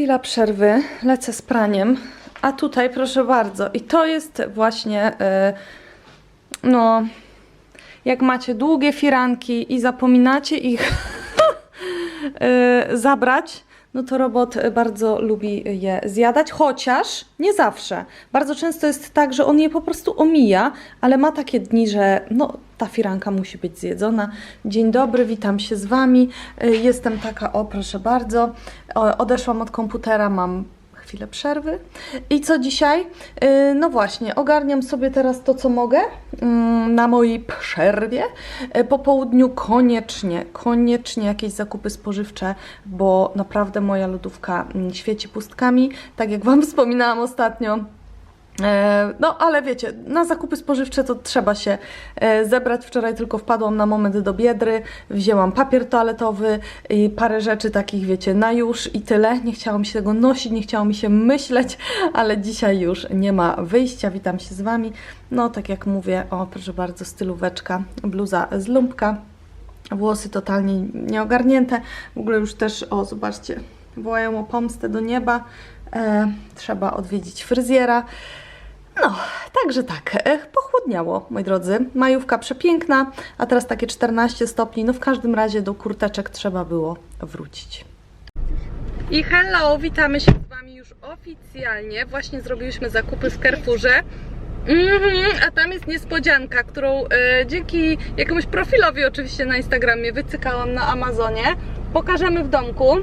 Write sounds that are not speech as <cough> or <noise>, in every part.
chwila przerwy, lecę z praniem, a tutaj proszę bardzo, i to jest właśnie, y, no, jak macie długie firanki i zapominacie ich y, <laughs> zabrać, no to robot bardzo lubi je zjadać, chociaż nie zawsze. Bardzo często jest tak, że on je po prostu omija, ale ma takie dni, że no, ta firanka musi być zjedzona. Dzień dobry, witam się z Wami. Y, Jestem taka, o proszę bardzo, odeszłam od komputera, mam chwilę przerwy. I co dzisiaj? Yy, No właśnie, ogarniam sobie teraz to, co mogę mm, na mojej przerwie. Yy, Po południu koniecznie, koniecznie jakieś zakupy spożywcze, bo naprawdę moja lodówka mm, świeci pustkami. Tak jak Wam wspominałam ostatnio, No, ale wiecie, na zakupy spożywcze to trzeba się e, zebrać. Wczoraj tylko wpadłam na moment do biedry, wzięłam papier toaletowy i parę rzeczy takich, wiecie, na już i tyle. Nie chciało mi się tego nosić, nie chciało mi się myśleć, ale dzisiaj już nie ma wyjścia. Witam się z Wami. No, tak jak mówię, o proszę bardzo, stylóweczka, bluza z lumpka, włosy totalnie nieogarnięte. W ogóle już też, o zobaczcie, wołają o pomstę do nieba. E, trzeba odwiedzić fryzjera. No, także tak, pochłodniało, moi drodzy. Majówka przepiękna, a teraz takie 14 stopni. No w każdym razie do kurteczek trzeba było wrócić. I hello, witamy się z Wami już oficjalnie. Właśnie zrobiliśmy zakupy w Carrefourze. Mhm, a tam jest niespodzianka, którą e, dzięki jakiemuś profilowi oczywiście na Instagramie wycykałam na Amazonie. Pokażemy w domku.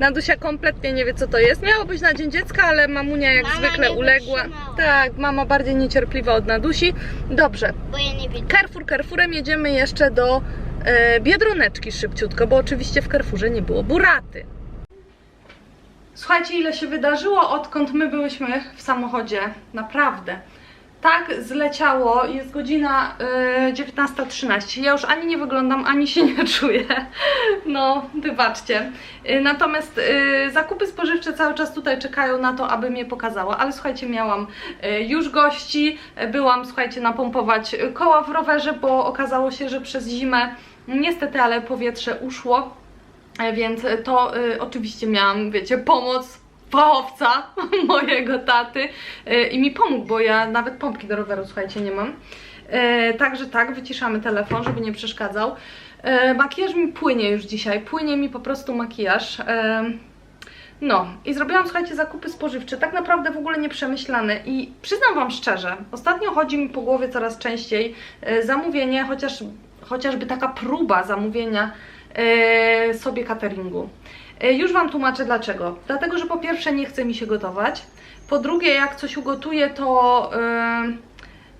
Nadusia kompletnie nie wie co to jest. Miało być na Dzień Dziecka, ale mamunia jak Mama zwykle uległa. wytrzymała. Tak, mama bardziej niecierpliwa od Nadusi. Dobrze, Bo ja nie widzę. Carrefour Carrefourem jedziemy jeszcze do e, Biedroneczki szybciutko, bo oczywiście w Carrefourze nie było buraty. Słuchajcie, ile się wydarzyło, odkąd my byłyśmy w samochodzie. Naprawdę. Tak zleciało, jest godzina y, 19.13. Ja już ani nie wyglądam, ani się nie czuję. No, wybaczcie. Y, natomiast y, zakupy spożywcze cały czas tutaj czekają na to, aby mnie pokazała. Ale słuchajcie, miałam y, już gości, byłam, słuchajcie, napompować koła w rowerze, bo okazało się, że przez zimę niestety, ale powietrze uszło. E, Więc to y, oczywiście miałam, wiecie, pomoc fachowca <laughs> mojego taty y, i mi pomógł, bo ja nawet pompki do roweru, słuchajcie, nie mam. E, także tak, wyciszamy telefon, żeby nie przeszkadzał. E, makijaż mi płynie już dzisiaj, płynie mi po prostu makijaż. E, no i zrobiłam, słuchajcie, zakupy spożywcze, tak naprawdę w ogóle nieprzemyślane i przyznam Wam szczerze, ostatnio chodzi mi po głowie coraz częściej e, zamówienie, chociaż, chociażby taka próba zamówienia e, sobie cateringu. E, Już Wam tłumaczę dlaczego. Dlatego, że po pierwsze nie chce mi się gotować, po drugie jak coś ugotuję to... e,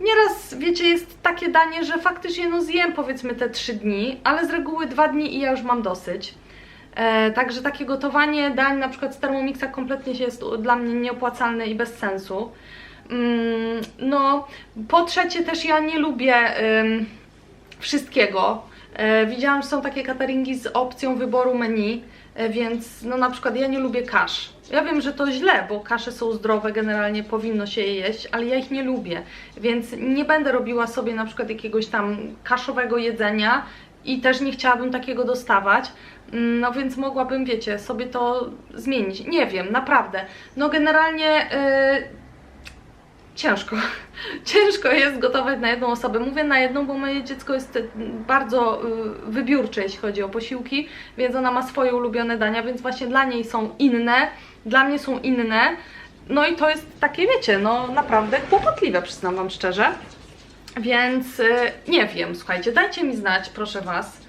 Nieraz, wiecie, jest takie danie, że faktycznie no zjem powiedzmy te trzy dni, ale z reguły dwa dni i ja już mam dosyć. E, także takie gotowanie dań na przykład z Thermomixa kompletnie się jest dla mnie nieopłacalne i bez sensu. Mm, no, po trzecie też ja nie lubię wszystkiego. E, widziałam, że są takie cateringi z opcją wyboru menu, więc no na przykład ja nie lubię kasz. Ja wiem, że to źle, bo kasze są zdrowe, generalnie powinno się je jeść, ale ja ich nie lubię, więc nie będę robiła sobie na przykład jakiegoś tam kaszowego jedzenia i też nie chciałabym takiego dostawać. Mm, No więc mogłabym, wiecie, sobie to zmienić. Nie wiem, naprawdę. No generalnie yy, ciężko. <laughs> Ciężko jest gotować na jedną osobę. Mówię na jedną, bo moje dziecko jest y, bardzo y, wybiórcze, jeśli chodzi o posiłki, więc ona ma swoje ulubione dania, więc właśnie dla niej są inne, dla mnie są inne. No i to jest takie, wiecie, no naprawdę kłopotliwe, przyznam Wam szczerze. Więc y, nie wiem, słuchajcie, dajcie mi znać, proszę Was.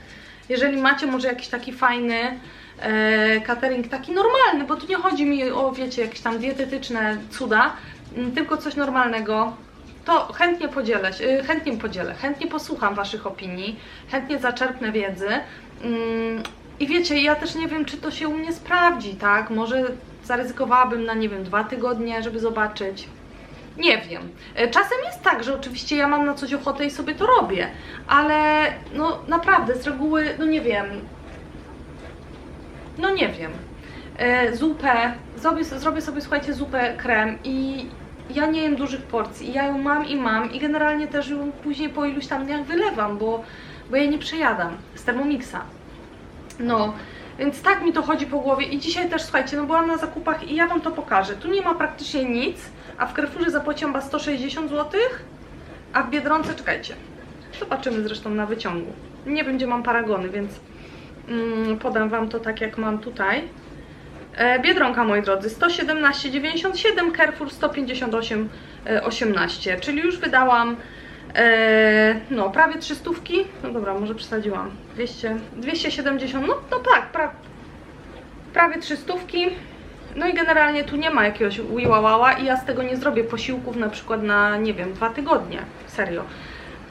Jeżeli macie może jakiś taki fajny e, catering, taki normalny, bo tu nie chodzi mi o, wiecie, jakieś tam dietetyczne cuda, tylko coś normalnego, to chętnie podzielę się, y, chętnie podzielę, chętnie posłucham Waszych opinii, chętnie zaczerpnę wiedzy. Mm, I wiecie, ja też nie wiem, czy to się u mnie sprawdzi, tak? Może zaryzykowałabym na, nie wiem, dwa tygodnie, żeby zobaczyć. Nie wiem. E, Czasem jest tak, że oczywiście ja mam na coś ochotę i sobie to robię, ale no naprawdę z reguły, no nie wiem. No nie wiem. Zupę, zrobię, zrobię sobie, słuchajcie, zupę krem i ja nie jem dużych porcji. Ja ją mam i mam i generalnie też ją później po iluś tam dniach wylewam, bo, bo ja nie przejadam z Thermomixa. No, Więc tak mi to chodzi po głowie i dzisiaj też, słuchajcie, no byłam na zakupach i ja Wam to pokażę. Tu nie ma praktycznie nic, a w Carrefourze zapłaciłam chyba 160 zł, a w Biedronce, czekajcie, zobaczymy zresztą na wyciągu. Nie gdzie mam paragony, więc mm, podam Wam to tak, jak mam tutaj. E, Biedronka, moi drodzy, 117,97, Carrefour 158,18, czyli już wydałam e, no prawie 300, no dobra, może przesadziłam, 200, 270, no, no tak, pra, prawie 300. No i generalnie tu nie ma jakiegoś wiłałała i ja z tego nie zrobię posiłków na przykład na, nie wiem, dwa tygodnie, serio.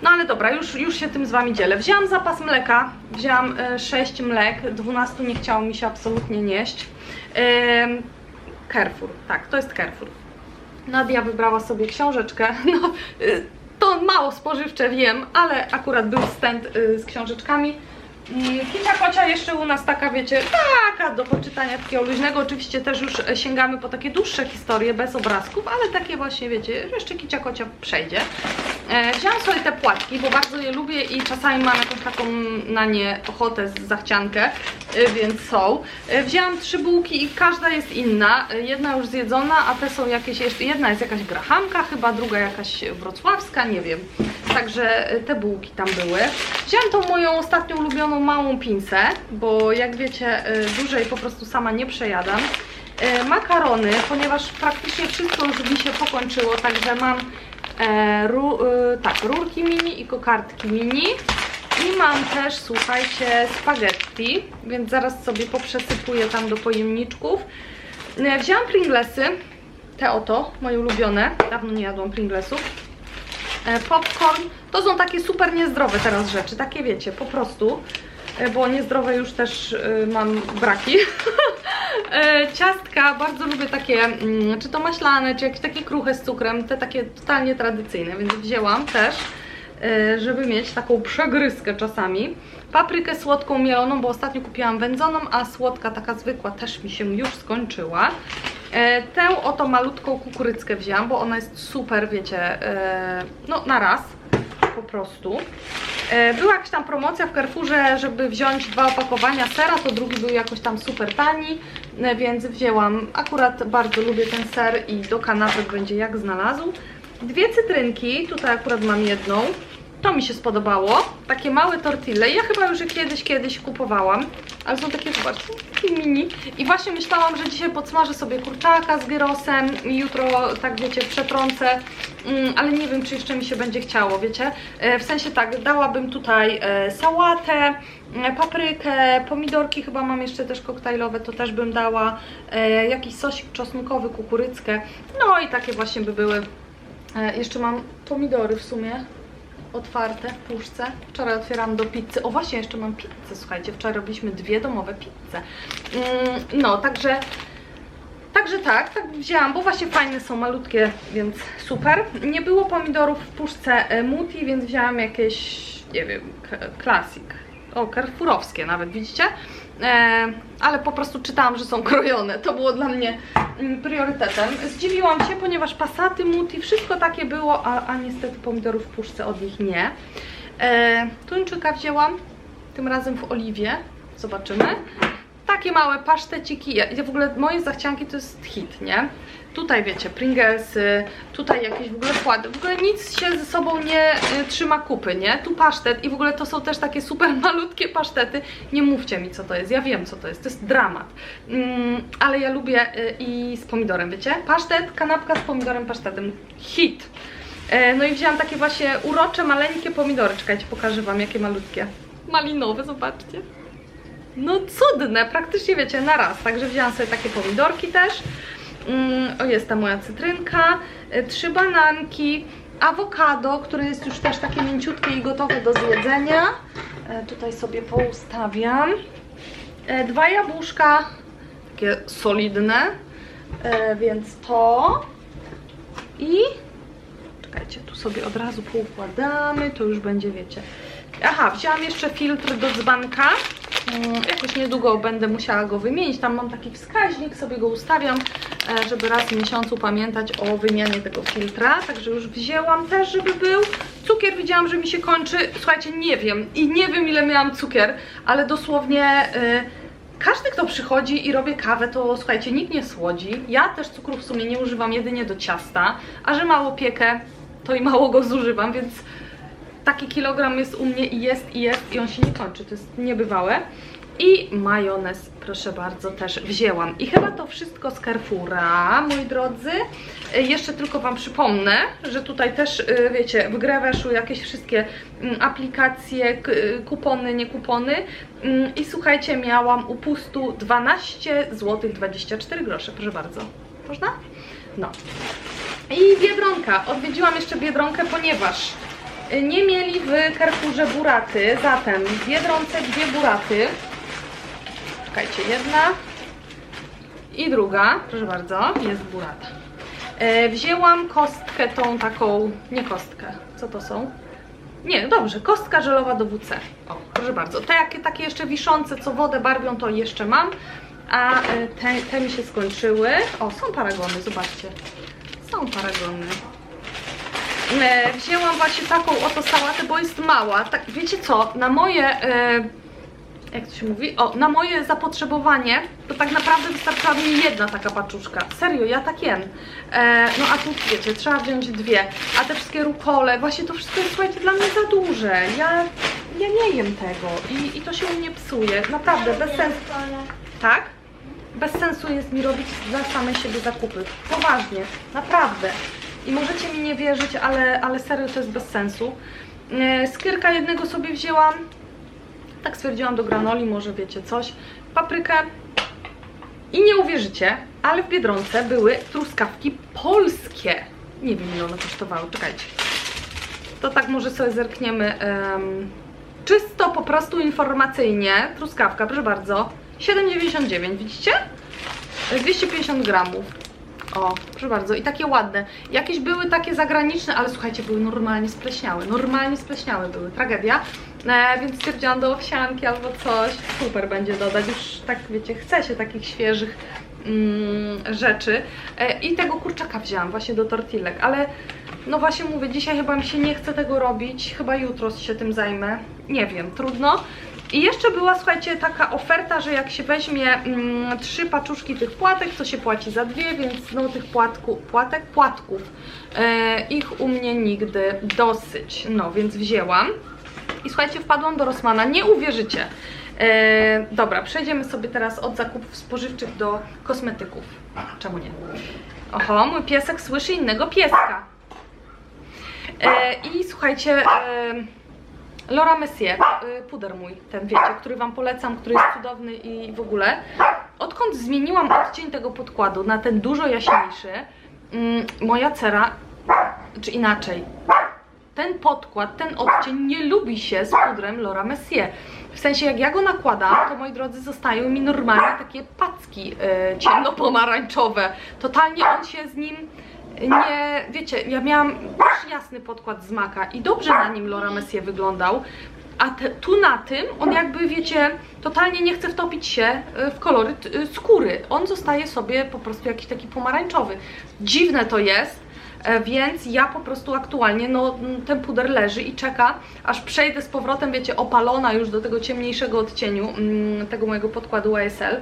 No ale dobra, już, już się tym z Wami dzielę. Wzięłam zapas mleka, wzięłam e, 6 mlek, 12 nie chciało mi się absolutnie nieść. Carrefour, tak, to jest Carrefour. Nadia wybrała sobie książeczkę, <laughs> no y, to mało spożywcze wiem, ale akurat był stent y, z książeczkami. Mm, Kicia kocia jeszcze u nas taka, wiecie, taka do poczytania takiego luźnego. Oczywiście też już e, sięgamy po takie dłuższe historie bez obrazków, ale takie właśnie, wiecie, jeszcze kicia kocia przejdzie. E, wziąłam sobie te płatki, bo bardzo je lubię i czasami mam jakąś taką na nie ochotę, zachciankę, e, więc są. E, wzięłam trzy bułki i każda jest inna. Jedna już zjedzona, a te są jakieś jeszcze, jedna jest jakaś grahamka chyba, druga jakaś wrocławska, nie wiem. Także te bułki tam były. Wziąłam tą moją ostatnią ulubioną małą pincę, bo jak wiecie, dłużej po prostu sama nie przejadam. Makarony, ponieważ praktycznie wszystko już mi się pokończyło, także mam e, ru, e, tak, rurki mini i kokardki mini. I mam też, słuchajcie, spaghetti, więc zaraz sobie poprzesypuję tam do pojemniczków. E, Wzięłam Pringlesy, te oto, moje ulubione. Dawno nie jadłam Pringlesów. E, Popcorn, to są takie super niezdrowe teraz rzeczy, takie wiecie, po prostu, bo niezdrowe już też e, mam braki. <laughs> E, Ciastka, bardzo lubię takie, mm, czy to maślane, czy jakieś takie kruche z cukrem, te takie totalnie tradycyjne, więc wzięłam też, e, żeby mieć taką przegryzkę czasami. Paprykę słodką mieloną, bo ostatnio kupiłam wędzoną, a słodka taka zwykła też mi się już skończyła. E, Tę oto malutką kukuryckę wzięłam, bo ona jest super, wiecie, e, no na raz po prostu. E, Była jakaś tam promocja w Carrefourze, żeby wziąć dwa opakowania sera, to drugi był jakoś tam super tani, e, więc wzięłam. Akurat bardzo lubię ten ser i do kanapek będzie jak znalazł. Dwie cytrynki, tutaj akurat mam jedną. To mi się spodobało. Takie małe tortille. Ja chyba już je kiedyś, kiedyś kupowałam. Ale są takie, zobaczcie, takie mini. I właśnie myślałam, że dzisiaj podsmażę sobie kurczaka z gyrosem jutro, tak wiecie, przetrącę. Mm, ale nie wiem, czy jeszcze mi się będzie chciało, wiecie. E, w sensie tak, dałabym tutaj e, sałatę, e, paprykę, pomidorki chyba mam jeszcze też koktajlowe, to też bym dała. E, jakiś sosik czosnkowy, kukuryckę. No i takie właśnie by były. E, jeszcze mam pomidory w sumie otwarte w puszce. Wczoraj otwieram do pizzy. O właśnie, jeszcze mam pizzę, słuchajcie. Wczoraj robiliśmy dwie domowe pizze. Mm, no, także... Także tak, tak wzięłam, bo właśnie fajne są, malutkie, więc super. Nie było pomidorów w puszce e, Muti, więc wzięłam jakieś, nie wiem, klasik. O, carrefourowskie nawet, widzicie? E, ale po prostu czytałam, że są krojone. To było dla mnie mm, priorytetem. Zdziwiłam się, ponieważ pasaty, muti, wszystko takie było, a, a niestety pomidorów w puszce od nich nie. E, tuńczyka wzięłam, tym razem w oliwie. Zobaczymy. Takie małe paszteciki. Ja, ja w ogóle moje zachcianki to jest hit, nie? Tutaj wiecie, Pringlesy, tutaj jakieś w ogóle kłady. W ogóle nic się ze sobą nie y, trzyma kupy, nie? Tu pasztet i w ogóle to są też takie super <laughs> malutkie pasztety. Nie mówcie mi co to jest, ja wiem co to jest, to jest dramat. Mm, ale ja lubię y, i z pomidorem, wiecie? Pasztet, kanapka z pomidorem, pasztetem. Hit. E, no i wzięłam takie właśnie urocze, maleńkie pomidory. Czekajcie, pokażę wam jakie malutkie. Malinowe, zobaczcie. No cudne, praktycznie wiecie, na raz. Także wzięłam sobie takie pomidorki też. Mm, o, jest ta moja cytrynka, y, trzy bananki, awokado, które jest już też takie mięciutkie i gotowe do zjedzenia. E, tutaj sobie poustawiam. E, dwa jabłuszka, takie solidne, e, więc to. I czekajcie, tu sobie od razu poukładamy, to już będzie, wiecie. Aha, wzięłam jeszcze filtr do dzbanka. Mm, Jakoś niedługo będę musiała go wymienić. Tam mam taki wskaźnik, sobie go ustawiam, e, żeby raz w miesiącu pamiętać o wymianie tego filtra. Także już wzięłam też, żeby był. Cukier widziałam, że mi się kończy. Słuchajcie, nie wiem i nie wiem ile miałam cukier, ale dosłownie. y, każdy, kto przychodzi i robię kawę, to słuchajcie, nikt nie słodzi. Ja też cukru w sumie nie używam jedynie do ciasta, a że mało piekę, to i mało go zużywam, więc taki kilogram jest u mnie i jest, i jest, i on się nie kończy. To jest niebywałe. I majonez, proszę bardzo, też wzięłam. I chyba to wszystko z Carrefoura, moi drodzy. E, Jeszcze tylko Wam przypomnę, że tutaj też, e, wiecie, w grę weszły jakieś wszystkie mm, aplikacje, y, kupony, nie kupony. Mm, I słuchajcie, miałam upustu 12 zł 24 grosze, proszę bardzo. Można? No. I Biedronka. Odwiedziłam jeszcze Biedronkę, ponieważ y, nie mieli w Carrefourze buraty, zatem w Biedronce dwie buraty. Czekajcie, jedna i druga, proszę bardzo, jest burata. E, wzięłam kostkę tą taką, nie kostkę, co to są? Nie, dobrze, kostka żelowa do WC. O, proszę bardzo. Te jakie takie jeszcze wiszące, co wodę barwią, to jeszcze mam. A e, te, te mi się skończyły. O, są paragony, zobaczcie. Są paragony. E, wzięłam właśnie taką oto sałatę, bo jest mała. Tak, wiecie co, na moje... E, jak to się mówi? O, na moje zapotrzebowanie to tak naprawdę wystarczyła mi jedna taka paczuszka. Serio, ja tak jem. E, no a tu wiecie, trzeba wziąć dwie. A te wszystkie rukole, właśnie to wszystko jest, słuchajcie, dla mnie za duże. Ja, ja nie jem tego i, i to się u mnie psuje. Naprawdę, bez sensu. Tak? Bez sensu jest mi robić dla samej siebie zakupy. Poważnie, naprawdę. I możecie mi nie wierzyć, ale, ale serio to jest bez sensu. E, skierka jednego sobie wzięłam. Tak stwierdziłam do granoli, może wiecie coś. Paprykę. I nie uwierzycie, ale w Biedronce były truskawki polskie. Nie wiem ile one kosztowały, czekajcie. To tak może sobie zerkniemy. em, czysto po prostu informacyjnie. Truskawka, proszę bardzo. 7,99, widzicie? 250 gramów. O, proszę bardzo, i takie ładne. Jakieś były takie zagraniczne, ale słuchajcie, były normalnie spleśniałe. Normalnie spleśniałe były, tragedia. E, więc stwierdziłam do owsianki albo coś. Super będzie dodać, już tak wiecie, chce się takich świeżych mm, rzeczy. E, I tego kurczaka wzięłam właśnie do tortillek, ale no właśnie mówię, dzisiaj chyba mi się nie chce tego robić. Chyba jutro się tym zajmę. Nie wiem, trudno. I jeszcze była, słuchajcie, taka oferta, że jak się weźmie mm, trzy paczuszki tych płatek, to się płaci za dwie, więc no tych płatku, płatek, płatków, e, ich u mnie nigdy dosyć. No, więc wzięłam. I słuchajcie, wpadłam do Rossmana, nie uwierzycie. E, dobra, przejdziemy sobie teraz od zakupów spożywczych do kosmetyków. Czemu nie? Oho, mój piesek słyszy innego pieska. E, I słuchajcie, e, Laura Messier, y, puder mój, ten wiecie, który Wam polecam, który jest cudowny i w ogóle. Odkąd zmieniłam odcień tego podkładu na ten dużo jaśniejszy, mm, moja cera, czy inaczej, ten podkład, ten odcień nie lubi się z pudrem Laura Messier. W sensie jak ja go nakładam, to moi drodzy zostają mi normalnie takie packi y, ciemnopomarańczowe. Totalnie on się z nim nie, wiecie, ja miałam też jasny podkład z maka i dobrze na nim Laura Messier wyglądał, a te, tu na tym on jakby, wiecie, totalnie nie chce wtopić się y, w kolory y, skóry. On zostaje sobie po prostu jakiś taki pomarańczowy. Dziwne to jest, e, więc ja po prostu aktualnie, no ten puder leży i czeka, aż przejdę z powrotem, wiecie, opalona już do tego ciemniejszego odcieniu mm, tego mojego podkładu YSL.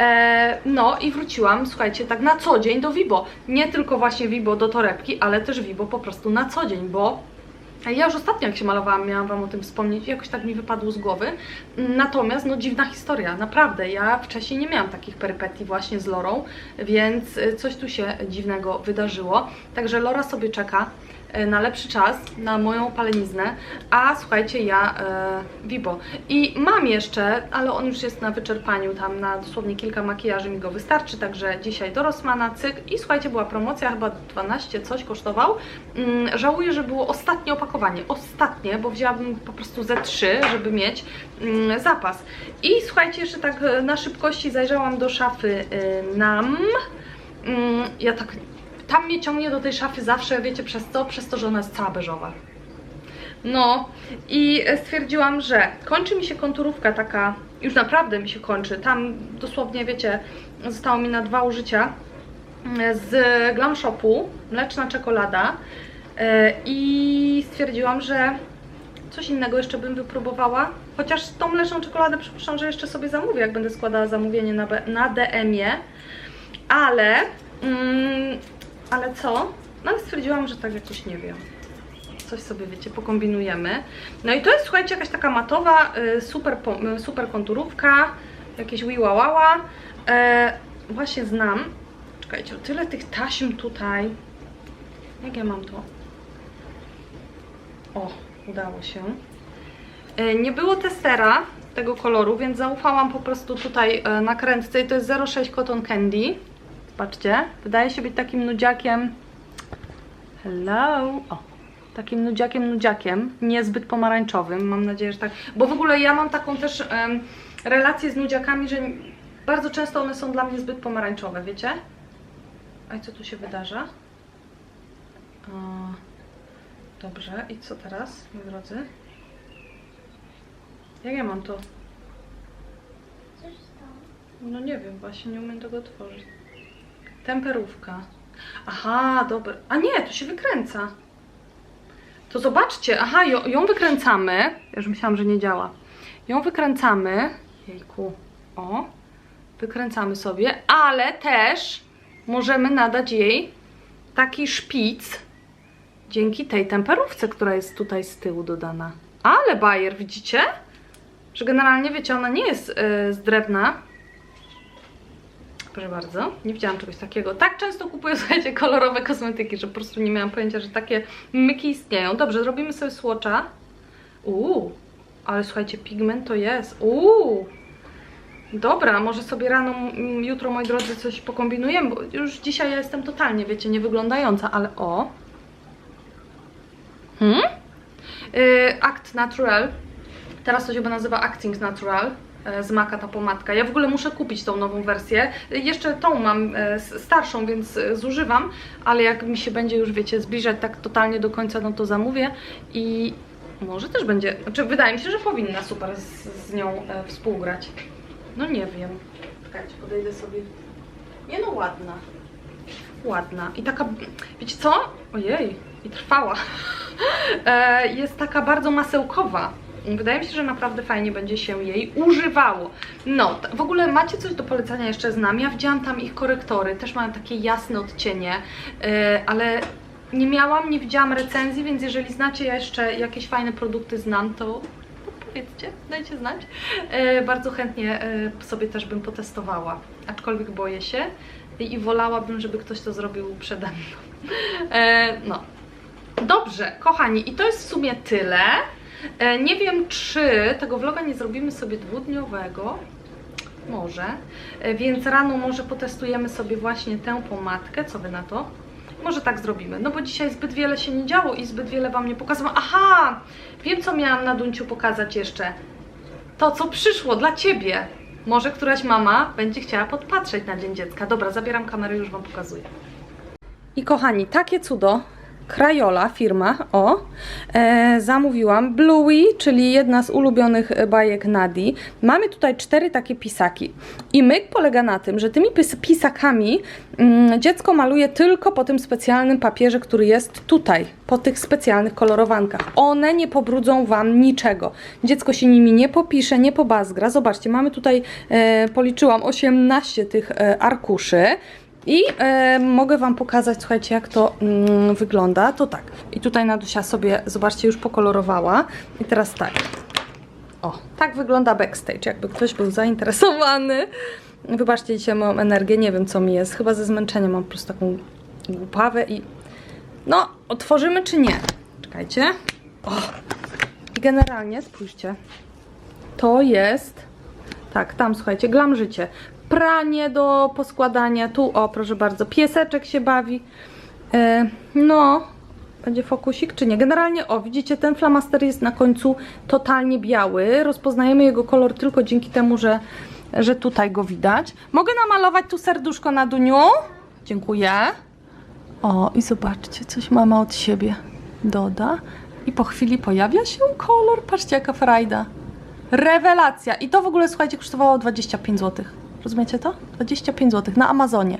E, no i wróciłam, słuchajcie, tak na co dzień do Vibo. Nie tylko właśnie Vibo do torebki, ale też Vibo po prostu na co dzień, bo ja już ostatnio jak się malowałam, miałam Wam o tym wspomnieć, jakoś tak mi wypadło z głowy. Natomiast, no dziwna historia, naprawdę. Ja wcześniej nie miałam takich perypetii właśnie z Lorą, więc y, coś tu się dziwnego wydarzyło. Także Lora sobie czeka na lepszy czas, na moją paleniznę, a słuchajcie, ja e, Vibo. I mam jeszcze, ale on już jest na wyczerpaniu, tam na dosłownie kilka makijaży mi go wystarczy, także dzisiaj do Rossmana, cyk. I słuchajcie, była promocja, chyba 12 coś kosztował. Mm, żałuję, że było ostatnie opakowanie, ostatnie, bo wzięłabym po prostu ze trzy, żeby mieć mm, zapas. I słuchajcie, jeszcze tak e, na szybkości zajrzałam do szafy y, NAM. Mm, ja tak, tam mnie ciągnie do tej szafy zawsze, wiecie przez co? Przez to, że ona jest cała beżowa. No i stwierdziłam, że kończy mi się konturówka taka, już naprawdę mi się kończy. Tam dosłownie, wiecie, zostało mi na dwa użycia z Glam Shopu, mleczna czekolada e, i stwierdziłam, że coś innego jeszcze bym wypróbowała, Chociaż tą mleczną czekoladę przypuszczam, że jeszcze sobie zamówię, jak będę składała zamówienie na, na DM-ie. Ale, mm, ale co? No ale stwierdziłam, że tak jakoś nie wiem. Coś sobie, wiecie, pokombinujemy. No i to jest, słuchajcie, jakaś taka matowa, y, super, y, super konturówka, jakieś wiłałała. E, właśnie znam. Czekajcie, tyle tych taśm tutaj. Jak ja mam to? O, udało się. E, Nie było testera tego koloru, więc zaufałam po prostu tutaj e, nakrętce i to jest 06 Cotton Candy. Zobaczcie, wydaje się być takim nudziakiem. Hello! O, takim nudziakiem, nudziakiem, niezbyt pomarańczowym. Mam nadzieję, że tak. Bo w ogóle ja mam taką też em, relację z nudziakami, że bardzo często one są dla mnie zbyt pomarańczowe, wiecie? A i co tu się wydarza? O, dobrze, i co teraz, moi drodzy? Jak ja mam to? No nie wiem, właśnie nie umiem tego otworzyć. Temperówka. Aha, dobra. A nie, to się wykręca. To zobaczcie, aha, ją, ją wykręcamy. Ja już myślałam, że nie działa. Ją wykręcamy. Jejku. O. Wykręcamy sobie, ale też możemy nadać jej taki szpic dzięki tej temperówce, która jest tutaj z tyłu dodana. Ale bajer, widzicie? Że generalnie, wiecie, ona nie jest y, z drewna, Proszę bardzo, nie widziałam czegoś takiego. Tak często kupuję, <laughs> słuchajcie, kolorowe kosmetyki, że po prostu nie miałam pojęcia, że takie myki istnieją. Dobrze, zrobimy sobie słocza. Uuu, ale słuchajcie, pigment to jest. Uuu, dobra, może sobie rano, jutro, moi drodzy, coś pokombinujemy, bo już dzisiaj ja jestem totalnie, wiecie, nie wyglądająca, ale o. Hmm? Yy, Act Natural. Teraz to się nazywa Acting Natural z Maka ta pomadka. Ja w ogóle muszę kupić tą nową wersję. E, Jeszcze tą mam e, starszą, więc e, zużywam, ale jak mi się będzie już, wiecie, zbliżać tak totalnie do końca, no to zamówię i może też będzie, znaczy wydaje mi się, że powinna super z, z nią e, współgrać. No nie wiem. Czekajcie, podejdę sobie. Nie no, ładna. Ładna. I taka, wiecie co? Ojej, i trwała. <laughs> E, Jest taka bardzo masełkowa. Wydaje mi się, że naprawdę fajnie będzie się jej używało. No, w ogóle macie coś do polecenia jeszcze z nami? Ja widziałam tam ich korektory, też mają takie jasne odcienie, e, ale nie miałam, nie widziałam recenzji, więc jeżeli znacie jeszcze jakieś fajne produkty znam, to powiedzcie, dajcie znać. E, bardzo chętnie e, sobie też bym potestowała, aczkolwiek boję się i, i wolałabym, żeby ktoś to zrobił przede mną. No, Dobrze, kochani, i to jest w sumie tyle. E, Nie wiem, czy tego vloga nie zrobimy sobie dwudniowego. Może. E, Więc rano może potestujemy sobie właśnie tę pomadkę. Co wy na to? Może tak zrobimy. No bo dzisiaj zbyt wiele się nie działo i zbyt wiele wam nie pokazałam. Aha! Wiem, co miałam na Dunciu pokazać jeszcze. To, co przyszło dla ciebie. Może któraś mama będzie chciała podpatrzeć na Dzień Dziecka. Dobra, zabieram kamerę już wam pokazuję. I kochani, takie cudo, Crayola firma, o, e, zamówiłam. Bluey, czyli jedna z ulubionych bajek Nadi. Mamy tutaj cztery takie pisaki. I myk polega na tym, że tymi pis pisakami mm, dziecko maluje tylko po tym specjalnym papierze, który jest tutaj, po tych specjalnych kolorowankach. One nie pobrudzą Wam niczego. Dziecko się nimi nie popisze, nie pobazgra. Zobaczcie, mamy tutaj, e, policzyłam, 18 tych e, arkuszy. I e, mogę Wam pokazać, słuchajcie, jak to mm, wygląda. To tak. I tutaj Nadusia sobie, zobaczcie, już pokolorowała. I teraz tak. O, tak wygląda backstage, jakby ktoś był zainteresowany. Wybaczcie, dzisiaj mam energię, nie wiem co mi jest. Chyba ze zmęczenia mam po prostu taką głupawę i... No, otworzymy czy nie? Czekajcie. O! I generalnie, spójrzcie. To jest... Tak, tam słuchajcie, glam życie. Pranie do poskładania. Tu, o, proszę bardzo, pieseczek się bawi. E, no, będzie fokusik czy nie? Generalnie, o, widzicie, ten flamaster jest na końcu totalnie biały. Rozpoznajemy jego kolor tylko dzięki temu, że, że tutaj go widać. Mogę namalować tu serduszko na Duniu? Dziękuję. O, i zobaczcie, coś mama od siebie doda. I po chwili pojawia się kolor. Patrzcie, jaka frajda. Rewelacja! I to w ogóle, słuchajcie, kosztowało 25 zł. Rozumiecie to? 25 zł na Amazonie.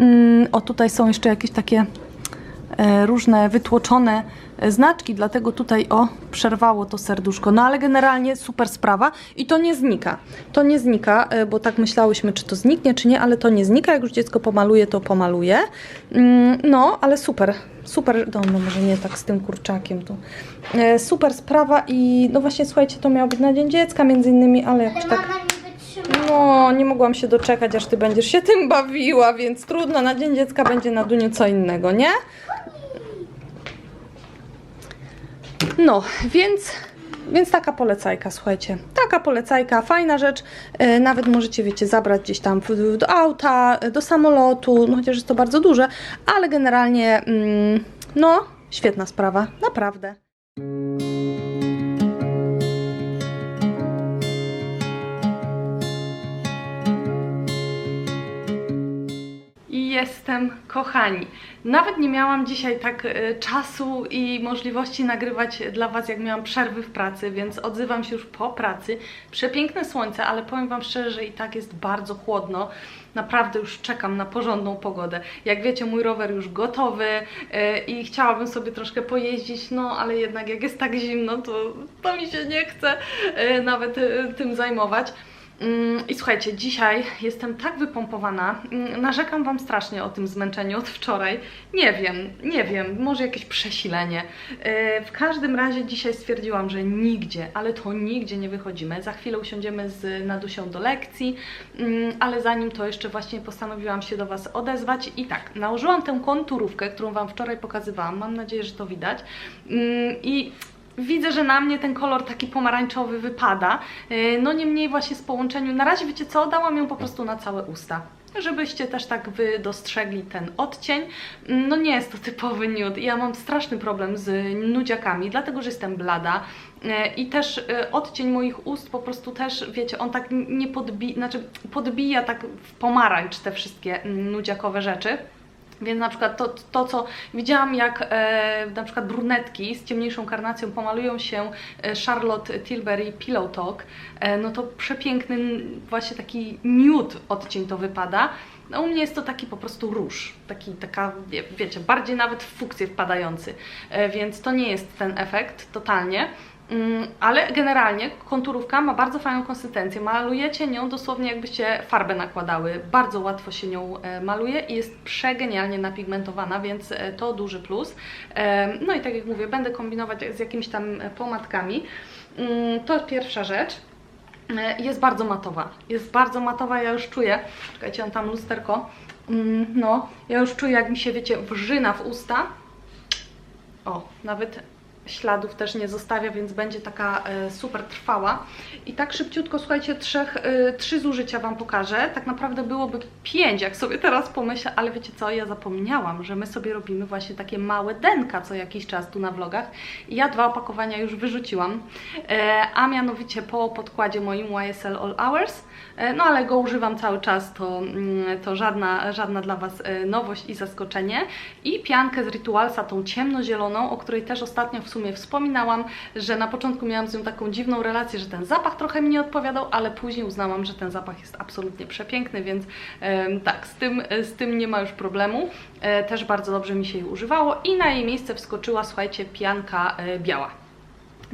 Mm, o, tutaj są jeszcze jakieś takie e, różne wytłoczone e, znaczki, dlatego tutaj o przerwało to serduszko. No ale generalnie super sprawa i to nie znika. To nie znika, e, bo tak myślałyśmy, czy to zniknie, czy nie, ale to nie znika. Jak już dziecko pomaluje, to pomaluje. Mm, No, ale super. Super, no, no może nie tak z tym kurczakiem tu. E, Super sprawa i no właśnie słuchajcie, to miało być na Dzień Dziecka między innymi, ale jakoś tak... No, nie mogłam się doczekać, aż ty będziesz się tym bawiła, więc trudno, na Dzień Dziecka będzie na Duniu co innego, nie? No, więc, więc taka polecajka, słuchajcie. Taka polecajka, fajna rzecz. E, nawet możecie, wiecie, zabrać gdzieś tam do auta, e, do samolotu, no chociaż jest to bardzo duże, ale generalnie, mm, no, świetna sprawa, naprawdę. Jestem, kochani. Nawet nie miałam dzisiaj tak e, czasu i możliwości nagrywać dla Was, jak miałam przerwy w pracy, więc odzywam się już po pracy. Przepiękne słońce, ale powiem Wam szczerze, że i tak jest bardzo chłodno. Naprawdę już czekam na porządną pogodę. Jak wiecie, mój rower już gotowy e, i chciałabym sobie troszkę pojeździć, no ale jednak jak jest tak zimno, to, to mi się nie chce e, nawet tym zajmować. Mm, I słuchajcie, dzisiaj jestem tak wypompowana, mm, narzekam Wam strasznie o tym zmęczeniu od wczoraj. Nie wiem, nie wiem, może jakieś przesilenie. Yy, W każdym razie dzisiaj stwierdziłam, że nigdzie, ale to nigdzie nie wychodzimy. Za chwilę usiądziemy z Nadusią do lekcji, mm, ale zanim to jeszcze właśnie postanowiłam się do Was odezwać. I tak, nałożyłam tę konturówkę, którą Wam wczoraj pokazywałam. Mam nadzieję, że to widać. I Widzę, że na mnie ten kolor taki pomarańczowy wypada. Yy, No niemniej właśnie z połączeniu, na razie wiecie co, dałam ją po prostu na całe usta. Żebyście też tak wy dostrzegli ten odcień. Mm, No nie jest to typowy nude. Ja mam straszny problem z nudziakami, dlatego że jestem blada. Yy, I też yy, odcień moich ust po prostu też, wiecie, on tak nie podbija, znaczy podbija tak w pomarańcz te wszystkie mm, nudziakowe rzeczy. Więc na przykład to, to co widziałam, jak e, na przykład brunetki z ciemniejszą karnacją pomalują się e, Charlotte Tilbury Pillow Talk, e, no to przepiękny właśnie taki nude odcień to wypada. No, u mnie jest to taki po prostu róż, taki, taka, wie- wiecie, bardziej nawet w fukcję wpadający, e, więc to nie jest ten efekt totalnie. Mm, Ale generalnie konturówka ma bardzo fajną konsystencję. Malujecie nią dosłownie jakbyście farbę nakładały. Bardzo łatwo się nią e, maluje i jest przegenialnie napigmentowana, więc e, to duży plus. E, No i tak jak mówię, będę kombinować z jakimiś tam pomadkami. Mm, To pierwsza rzecz. Jest bardzo matowa. Jest bardzo matowa, ja już czuję. Czekajcie, mam tam lusterko. Mm, No, ja już czuję, jak mi się, wiecie, wrzyna w usta. O, nawet śladów też nie zostawia, więc będzie taka e, super trwała. I tak szybciutko, słuchajcie, trzech, e, trzy zużycia Wam pokażę. Tak naprawdę byłoby pięć, jak sobie teraz pomyślę, ale wiecie co, ja zapomniałam, że my sobie robimy właśnie takie małe denka co jakiś czas tu na vlogach. I ja dwa opakowania już wyrzuciłam, e, a mianowicie po podkładzie moim YSL All Hours. No ale go używam cały czas, to, mm, to żadna, żadna dla Was nowość i zaskoczenie. I piankę z Ritualsa, tą ciemnozieloną, o której też ostatnio w sumie wspominałam, że na początku miałam z nią taką dziwną relację, że ten zapach trochę mi nie odpowiadał, ale później uznałam, że ten zapach jest absolutnie przepiękny, więc em, tak, z tym, z tym nie ma już problemu. E, Też bardzo dobrze mi się jej używało i na jej miejsce wskoczyła, słuchajcie, pianka e, biała.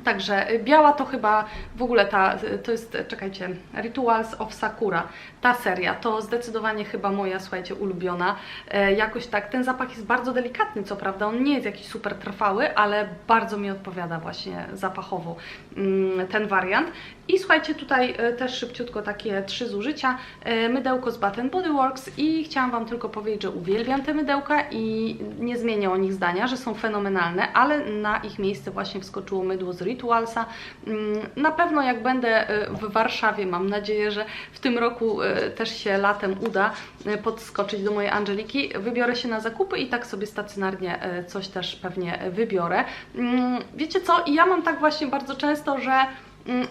Także y, biała to chyba w ogóle ta, y, to jest, czekajcie, Rituals of Sakura, ta seria, to zdecydowanie chyba moja, słuchajcie, ulubiona. E, jakoś tak, ten zapach jest bardzo delikatny, co prawda, on nie jest jakiś super trwały, ale bardzo mi odpowiada właśnie zapachowo mm, ten wariant. I słuchajcie, tutaj e, też szybciutko takie trzy zużycia. E, Mydełko z Bath Body Works i chciałam Wam tylko powiedzieć, że uwielbiam te mydełka i nie zmienię o nich zdania, że są fenomenalne, ale na ich miejsce właśnie wskoczyło mydło z Ritualsa. Mm, Na pewno jak będę e, w Warszawie, mam nadzieję, że w tym roku e, też się latem uda e, podskoczyć do mojej Angeliki, wybiorę się na zakupy i tak sobie stacjonarnie coś też pewnie wybiorę. Mm, Wiecie co, ja mam tak właśnie bardzo często, że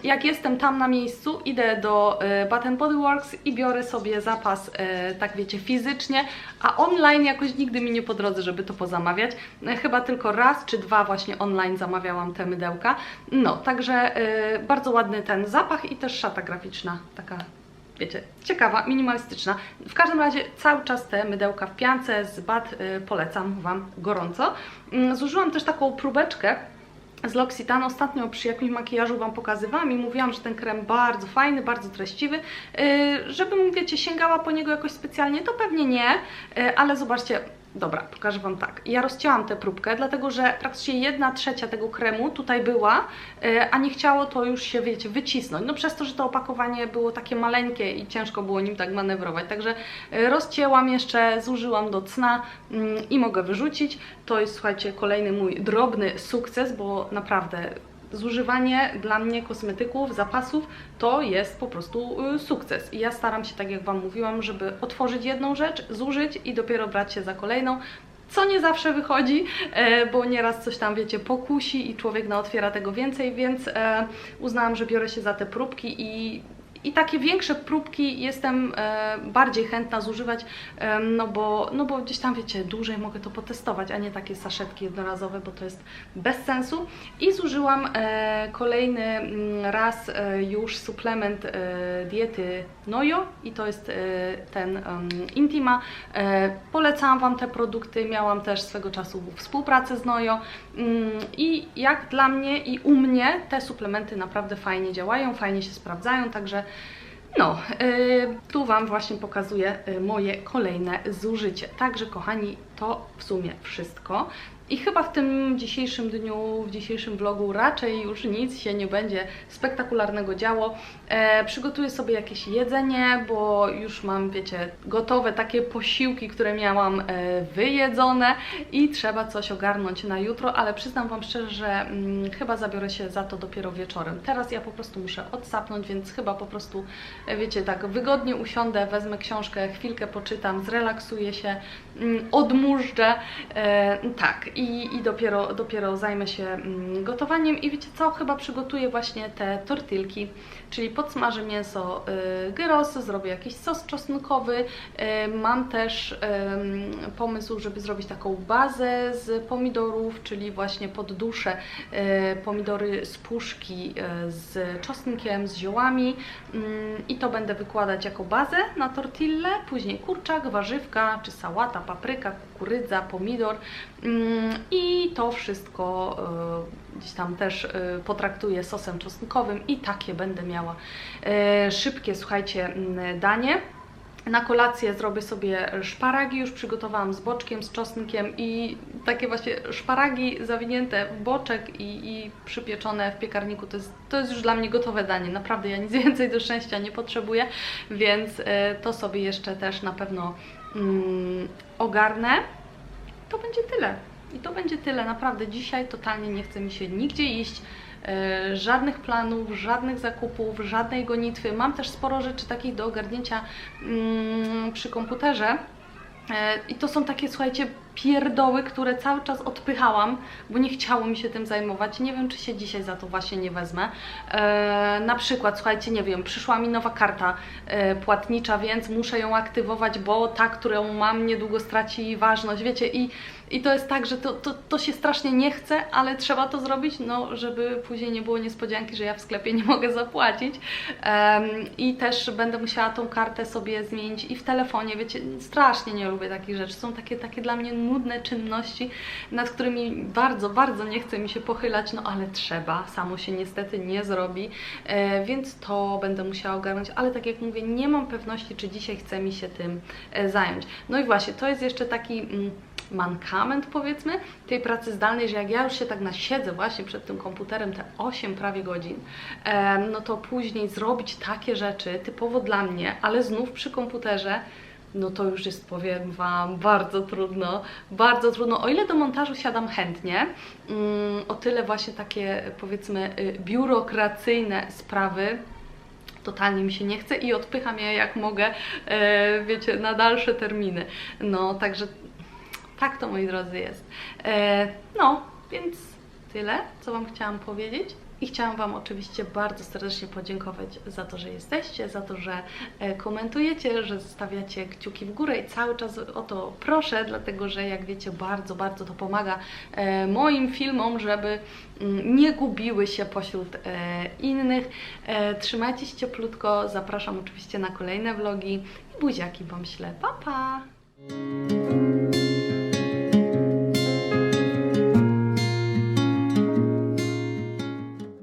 jak jestem tam na miejscu, idę do e, Bath Body Works i biorę sobie zapas, e, tak wiecie, fizycznie, a online jakoś nigdy mi nie po drodze, żeby to pozamawiać. E, Chyba tylko raz czy dwa właśnie online zamawiałam te mydełka. No, także bardzo ładny ten zapach i też szata graficzna, taka wiecie, ciekawa, minimalistyczna. W każdym razie cały czas te mydełka w piance z Bad y, polecam Wam gorąco. Mm, Zużyłam też taką próbeczkę z L'Occitane. Ostatnio przy jakimś makijażu Wam pokazywałam i mówiłam, że ten krem bardzo fajny, bardzo treściwy. Yy, żebym, wiecie, sięgała po niego jakoś specjalnie, to pewnie nie, yy, ale zobaczcie, Dobra, pokażę Wam tak. Ja rozcięłam tę próbkę, dlatego że praktycznie jedna trzecia tego kremu tutaj była, yy, a nie chciało to już się, wiecie, wycisnąć. No przez to, że to opakowanie było takie maleńkie i ciężko było nim tak manewrować. Także yy, rozcięłam jeszcze, zużyłam do cna mm, i mogę wyrzucić. To jest, słuchajcie, kolejny mój drobny sukces, bo naprawdę zużywanie dla mnie kosmetyków, zapasów to jest po prostu y, sukces. I ja staram się, tak jak Wam mówiłam, żeby otworzyć jedną rzecz, zużyć i dopiero brać się za kolejną. Co nie zawsze wychodzi, e, bo nieraz coś tam, wiecie, pokusi i człowiek naotwiera tego więcej, więc e, uznałam, że biorę się za te próbki i i takie większe próbki jestem e, bardziej chętna zużywać, no, bo, no bo gdzieś tam wiecie, dłużej mogę to potestować, a nie takie saszetki jednorazowe, bo to jest bez sensu. I zużyłam e, kolejny mm, raz e, już suplement diety Nojo i to jest ten Intima. Polecałam Wam te produkty, miałam też swego czasu współpracę z Nojo mm, i jak dla mnie i u mnie te suplementy naprawdę fajnie działają, fajnie się sprawdzają, także no, yy, tu Wam właśnie pokazuję yy, moje kolejne zużycie. Także kochani, to w sumie wszystko. I chyba w tym dzisiejszym dniu, w dzisiejszym vlogu raczej już nic się nie będzie spektakularnego działo. E, przygotuję sobie jakieś jedzenie, bo już mam, wiecie, gotowe takie posiłki, które miałam e, wyjedzone i trzeba coś ogarnąć na jutro, ale przyznam Wam szczerze, że mm, chyba zabiorę się za to dopiero wieczorem. Teraz ja po prostu muszę odsapnąć, więc chyba po prostu, e, wiecie, tak wygodnie usiądę, wezmę książkę, chwilkę poczytam, zrelaksuję się, mm, odmurzczę, e, tak, i, i dopiero, dopiero zajmę się mm, gotowaniem. I wiecie co, chyba przygotuję właśnie te tortilki, czyli podsmażę mięso y, gyrosy, zrobię jakiś sos czosnkowy, y, mam też pomysł, żeby zrobić taką bazę z pomidorów, czyli właśnie pod duszę y, pomidory z puszki z czosnkiem, z ziołami. Ym, i to będę wykładać jako bazę na tortillę, później kurczak, warzywka czy sałata, papryka, kukurydza, pomidor. Ym, i to wszystko gdzieś tam też potraktuję sosem czosnkowym i takie będę miała y, szybkie, słuchajcie, danie. Na kolację zrobię sobie szparagi, już przygotowałam z boczkiem, z czosnkiem i takie właśnie szparagi zawinięte w boczek i, i przypieczone w piekarniku. To jest, to jest już dla mnie gotowe danie. Naprawdę ja nic <laughs> więcej do szczęścia nie potrzebuję, więc y, to sobie jeszcze też na pewno mm, ogarnę. To będzie tyle. I to będzie tyle. Naprawdę dzisiaj totalnie nie chce mi się nigdzie iść. E, żadnych planów, żadnych zakupów, żadnej gonitwy. Mam też sporo rzeczy takich do ogarnięcia mm, przy komputerze. E, I to są takie, słuchajcie, pierdoły, które cały czas odpychałam, bo nie chciało mi się tym zajmować. Nie wiem, czy się dzisiaj za to właśnie nie wezmę. E, na przykład, słuchajcie, nie wiem, przyszła mi nowa karta e, płatnicza, więc muszę ją aktywować, bo ta, którą mam, niedługo straci ważność, wiecie, i, i to jest tak, że to, to, to się strasznie nie chce, ale trzeba to zrobić, no, żeby później nie było niespodzianki, że ja w sklepie nie mogę zapłacić. Em, I też będę musiała tą kartę sobie zmienić i w telefonie, wiecie, strasznie nie lubię takich rzeczy. Są takie, takie dla mnie nudne czynności, nad którymi bardzo, bardzo nie chce mi się pochylać, no ale trzeba, samo się niestety nie zrobi, e, więc to będę musiała ogarnąć, ale tak jak mówię, nie mam pewności, czy dzisiaj chce mi się tym e, zająć. No i właśnie, to jest jeszcze taki... Mm, mankament powiedzmy tej pracy zdalnej, że jak ja już się tak nasiedzę właśnie przed tym komputerem te 8 prawie godzin, no to później zrobić takie rzeczy typowo dla mnie, ale znów przy komputerze, no to już jest, powiem Wam, bardzo trudno, bardzo trudno. O ile do montażu siadam chętnie, mm, o tyle właśnie takie, powiedzmy, y, biurokracyjne sprawy totalnie mi się nie chce i odpycham je jak mogę, e, wiecie, na dalsze terminy. No, także tak to, moi drodzy, jest. E, no, więc tyle, co Wam chciałam powiedzieć. I chciałam Wam oczywiście bardzo serdecznie podziękować za to, że jesteście, za to, że e, komentujecie, że zostawiacie kciuki w górę i cały czas o to proszę, dlatego że jak wiecie, bardzo, bardzo to pomaga e, moim filmom, żeby mm, nie gubiły się pośród innych. Trzymajcie się cieplutko, zapraszam oczywiście na kolejne vlogi i buziaki Wam śle. Pa, pa!